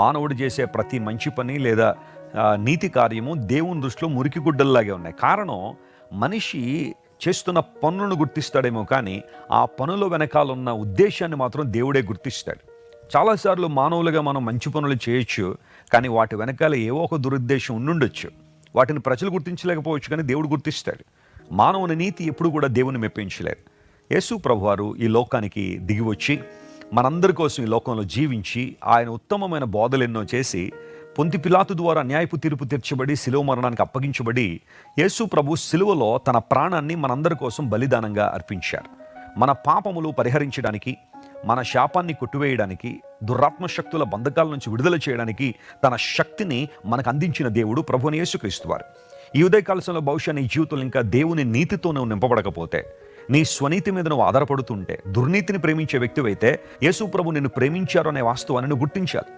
మానవుడు చేసే ప్రతి మంచి పని లేదా నీతి కార్యము దేవుని దృష్టిలో మురికి గుడ్డల్లాగే ఉన్నాయి. కారణం మనిషి చేస్తున్న పనులను గుర్తిస్తాడేమో కానీ ఆ పనుల వెనకాల ఉన్న ఉద్దేశాన్ని మాత్రం దేవుడే గుర్తిస్తాడు. చాలాసార్లు మానవులుగా మనం మంచి పనులు చేయొచ్చు కానీ వాటి వెనకాల ఏవో ఒక దురుద్దేశం ఉండుండొచ్చు. వాటిని ప్రజలు గుర్తించలేకపోవచ్చు కానీ దేవుడు గుర్తిస్తాడు. మానవుని నీతి ఎప్పుడు కూడా దేవుని మెప్పించలేరు యేసు ప్రభువారు ఈ లోకానికి దిగి వచ్చి మనందరి కోసం ఈ లోకంలో జీవించి ఆయన ఉత్తమమైన బోధలు ఎన్నో చేసి పొంతి పిలాతు ద్వారా న్యాయపు తీర్పు తీర్చబడి శిలువ మరణానికి అప్పగించబడి యేసు ప్రభు శిలువలో తన ప్రాణాన్ని మనందరి కోసం బలిదానంగా అర్పించారు. మన పాపములు పరిహరించడానికి మన శాపాన్ని కొట్టివేయడానికి దురాత్మ శక్తుల బంధకాల నుంచి విడుదల చేయడానికి తన శక్తిని మనకు అందించిన దేవుడు ప్రభుని యేసుక్రీస్తు వారు. ఈ ఉదయకాలశంలో బహుశా నీ జీవితంలో ఇంకా దేవుని నీతితో నువ్వు నింపబడకపోతే నీ స్వనీతి మీద నువ్వు ఆధారపడుతుంటే దుర్నీతిని ప్రేమించే వ్యక్తివైతే యేసు ప్రభు నిన్ను ప్రేమించారు అనే వాస్తవాన్ని నువ్వు గుర్తించాలి.